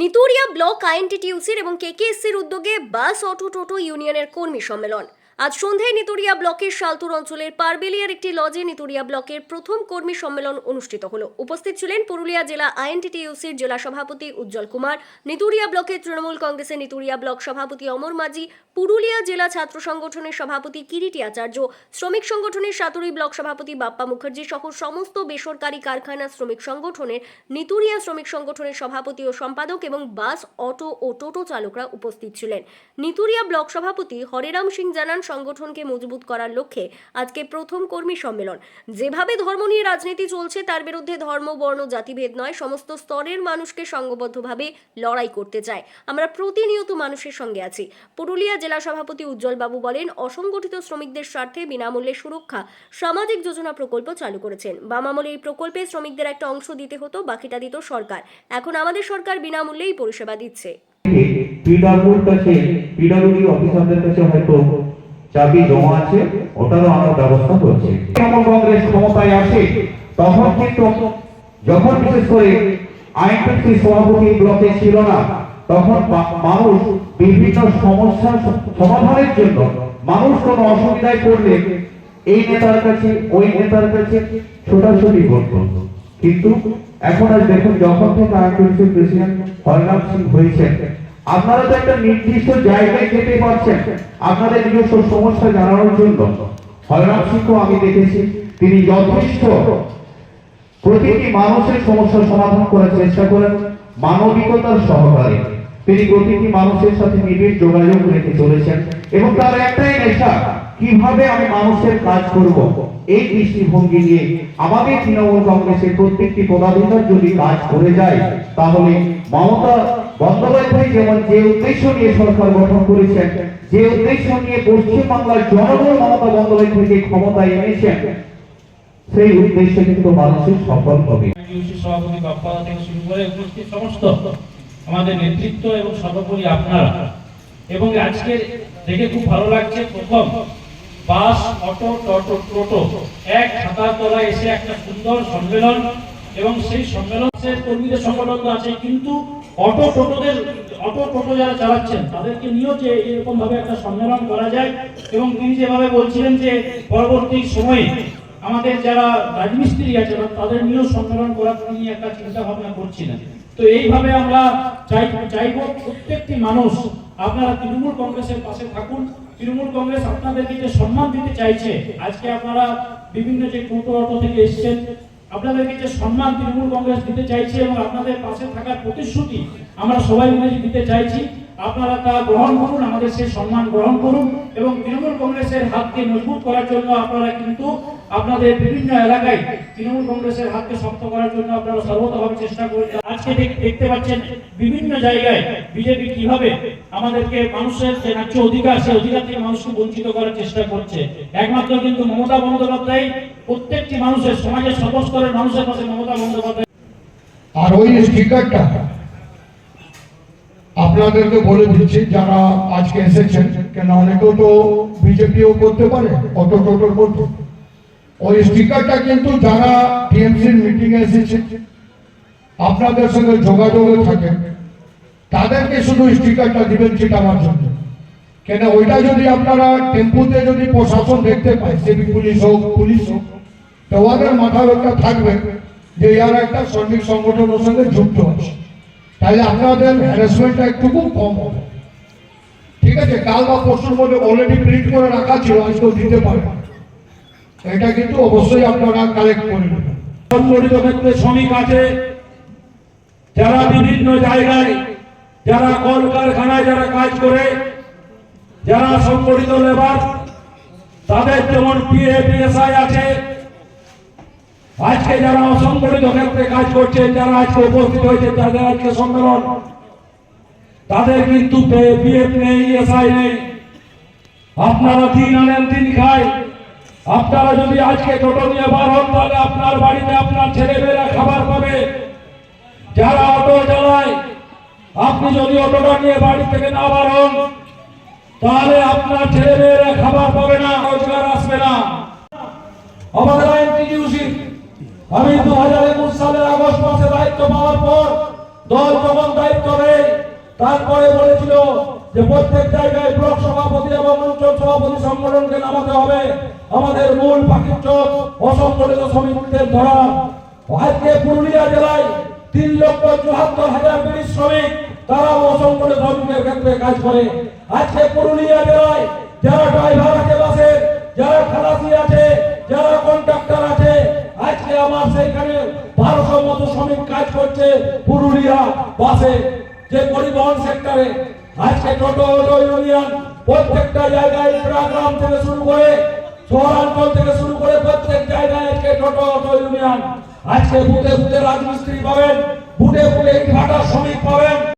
Neturia block আইএনটিটিউসির এবং কেকেএসসির উদ্যোগে bus auto টোটো ইউনিয়নের কর্মী সম্মেলন। আজ সন্ধ্যায় নিতুরিয়া ব্লকের শালতুর অঞ্চলের পারবেলিয়ার একটি লজে নিতুরিয়া ব্লকের প্রথম কর্মী সম্মেলন অনুষ্ঠিত হলো। উপস্থিত ছিলেন পুরুলিয়া জেলা আইএনটিটিউসির জেলা সভাপতি উজ্জ্বল কুমার, নিতুরিয়া ব্লকের তৃণমূল কংগ্রেসের নিতুরিয়া ব্লক সভাপতি অমর মাঝি, পুরুলিয়া জেলা ছাত্র সংগঠনের সভাপতি কিরিটি আচার্য, শ্রমিক সংগঠনের সাতুরি ব্লক সভাপতি বাপ্পা মুখার্জি সহ সমস্ত বেসরকারি কারখানা শ্রমিক সংগঠনের, নিতুরিয়া শ্রমিক সংগঠনের সভাপতি ও সম্পাদক এবং বাস, অটো ও টোটো চালকরা উপস্থিত ছিলেন। নিতুরিয়া ব্লক সভাপতি হরেরাম সিং জানান সংগঠনকে মজবুত করার লক্ষ্যে আজকে প্রথম কর্মী সম্মেলন। যেভাবে ধর্ম নিয়ে রাজনীতি চলছে, তার বিরুদ্ধে ধর্ম, বর্ণ, জাতিভেদ নয়, সমস্ত স্তরের মানুষকে সংঘবদ্ধভাবে লড়াই করতে চায়। আমরা প্রতিনিয়ত মানুষের সঙ্গে আছি। পুরুলিয়া জেলা সভাপতি উজ্জ্বল বাবু বলেন, অসংগঠিত শ্রমিকদের স্বার্থে বিনামূল্যে সুরক্ষা সামাজিক যোজনা প্রকল্প চালু করেছেন। বাম আমলে এই প্রকল্পে শ্রমিকদের একটা অংশ দিতে হতো, বাকিটা দিত সরকার। এখন আমাদের সরকার বিনামূল্যেই পরিষেবা দিচ্ছে। কাছে অফিসারদের কাছে হয়তো চাবি জমা আছে, ওটারও আমরা ব্যবস্থা করছি। তৃণমূল কংগ্রেস ক্ষমতায় আসে, তখন কিন্তু যখন বিশেষ করে আইনপিসি সভাপতি ব্লকে ছিল না, তখন মানুষ বিভিন্ন সমস্যার সমাধানের জন্য মানুষ কোনো অসুবিধায় পড়লে এই নেতার কাছে, ওই নেতার কাছে ছোটাছুটি করতো। কিন্তু এখন আর দেখুন, যখন থেকে আইনপিসির প্রেসিডেন্ট হরনাম সিং হয়েছেন আপনারা তো একটা নির্দিষ্ট জায়গায় যেতে পারছেন আপনাদের নিজস্ব সমস্যা জানানোর জন্য। হরনাম সিংকে আমি দেখেছি, তিনি যথেষ্ট প্রতিটি মানুষের সমস্যার সমাধান করার চেষ্টা করেন, মানবিকতার সহকারে। তিনি প্রতিটি মানুষের সাথে নিবিড় যোগাযোগ রেখে চলেছেন এবং তার একটাই নেশা, কীভাবে আমি মানুষের কাজ করব? এই দৃষ্টিভঙ্গি নিয়ে আমাদের তৃণমূল কংগ্রেসের প্রত্যেকটি পদাধিকার যদি কাজ করে যায়, তাহলে মমতা বন্দ্যোপাধ্যায় যেমন যে উদ্দেশ্য নিয়ে সরকার গঠন করেছেন, যে উদ্দেশ্য নিয়ে পশ্চিমবাংলার জনগণ মমতা বন্দ্যোপাধ্যায়কে ক্ষমতায় এনেছেন, সেই উদ্দেশ্যে কিন্তু মানুষের সফল হবে। সভাপতি বাপ্পা থেকে উপস্থিত সমস্ত আমাদের নেতৃত্ব এবং সর্বোপরি আপনারা। এবং আজকে দেখে খুব ভালো লাগছে, প্রথম বাস, অটো, টোটো এক ছাতার তলায় এসে একটা সুন্দর সম্মেলন এবং সেই সম্মেলনের কর্মীদের সংগঠন আছে, কিন্তু অটো টোটোদের, অটো টোটো যারা চালাচ্ছেন, তাদেরকে নিয়েও যে এরকম ভাবে একটা সম্মেলন করা যায়। এবং তিনি যেভাবে বলছিলেন যে পরবর্তী সময়ে আমাদের যারা রাজমিস্ত্রি আছে তাদের নিয়েও সম্মেলন করার নিয়ে একটা চিন্তা ভাবনা করছিলেন। তো এইভাবে আমরা চাই, চাইব প্রত্যেকটি মানুষ, আপনারা তৃণমূল কংগ্রেসের পাশে থাকুন। তৃণমূল কংগ্রেস আপনাদেরকে যে সম্মান দিতে চাইছে, আজকে আপনারা বিভিন্ন যে টোটো অটো থেকে এসেছেন আপনাদেরকে যে সম্মান তৃণমূল কংগ্রেস দিতে চাইছে এবং আপনাদের পাশে থাকার প্রতিশ্রুতি আমরা সবাই মিলে দিতে চাইছি, আপনারা তা গ্রহণ করুন, আমাদের সেই সম্মান গ্রহণ করুন এবং তৃণমূল কংগ্রেসের হাতকে মজবুত করার জন্য আপনারা কিন্তু আপনাদের বিভিন্ন এলাকায় তৃণমূল কংগ্রেসের হাতকে শক্ত করার জন্য আপনারা সর্বতভাবে চেষ্টা করে আজকে দেখতে পাচ্ছেন বিভিন্ন জায়গায় বিজেপি কীভাবে আমাদেরকে মানুষের যে ন্যায্য অধিকার, সেই অধিকার থেকে মানুষকে বঞ্চিত করার চেষ্টা করছে। একমাত্র কিন্তু মমতা বন্দ্যোপাধ্যায় প্রত্যেকটি মানুষের, সমাজের সর্বস্তরের মানুষের মমতা বন্দ্যোপাধ্যায়। আর ওই আপনাদেরকে বলে দিচ্ছি, যারা আজকে এসেছেন কেন তো বিজেপিও করতে পারে অত টোটোর মধ্যে। ওই স্টিকারটা কিন্তু যারা টিএমসির মিটিং এ এসেছে, আপনাদের সঙ্গে যোগাযোগে থাকে। তাদেরকে শুধু স্টিকারটা দিবেন সেটা আমার জন্য। কেন ওইটা যদি আপনারা টেম্পুতে যদি প্রশাসন দেখতে পায়, সিভিক পুলিশ হোক পুলিশ হোক, তো ওদের মাথার একটা থাকবে যে ইয়ার একটা শ্রমিক সংগঠনের সঙ্গে যুক্ত আছে। তাহলে আপনাদের হ্যারাসমেন্টটা একটু কম হবে। ঠিক আছে, কাল বা পরশুর মধ্যে অলরেডি প্রিন্ট করে রাখা ছিল, আজকেও দিতে পারবে এটা কিন্তু অবশ্যই আপনারা কালেক্ট করে নেবেন। শ্রমিক আছে, যারা বিভিন্ন জায়গায়, যারা কলকারখানায় যারা কাজ করে যারা সংগঠিত লেবার, তাদের যেমন পিএ পিএসআই আছে, আজকে যারা অসংগঠিত ক্ষেত্রে কাজ করছে, যারা আজকে উপস্থিত হয়েছে, তাদের আজকে সম্মেলন। তাদের কিন্তু বিএফ নেই এসআই নেই। আপনারা দিন আনেন, দিন খায়। আপনারা যদি আজকে টোটো নিয়ে বার হন, তাহলে আপনার বাড়িতে আপনার ছেলেমেয়েরা খাবার পাবে। যারা অটো চালায়, আপনি যদি অটোটা নিয়ে বাড়ি থেকে না বার হন তাহলে আপনার ছেলেমেয়েরা খাবার পাবে না, রোজগার আসবে না। আমাদের আইনটিউসি আমি দু হাজার একুশ সালের আগস্ট মাসে দায়িত্ব পাওয়ার পর দল যখন দায়িত্ব নেই তারপরে বলেছিল যে প্রত্যেক জায়গায় ব্লক সভাপতি এবং অঞ্চল সভাপতি সংগঠনকে নামাতে হবে। আমাদের মূল পাখির চোখ অসংগঠিত শ্রমিকদের ধরা আজকে পুরুলিয়া জেলায় তিন লক্ষ চুয়াত্তর হাজার শ্রমিক তারাও অসংগঠিত শ্রমিকের ক্ষেত্রে কাজ করে। আজকে পুরুলিয়া জেলায় যারা ড্রাইভার আছে, বাসের, যারা খালাসি আছে, যারা কন্ট্রাক্টর আছে, আজকে আমার সেইখানে বারোশো মতো শ্রমিক কাজ করছে পুরুলিয়া বাসে, যে পরিবহন সেক্টরে। আজকে টোটো, অটো ইউনিয়ন প্রত্যেকটা জায়গায় গ্রাম থেকে শুরু করে, শহরাঞ্চল থেকে শুরু করে প্রত্যেক জায়গায় আজকে টোটো, অটো ইউনিয়ন। আজকে বুথে বুথে রাজমিস্ত্রি পাবেন, বুথে বুথে ইটভাটার শ্রমিক পাবেন।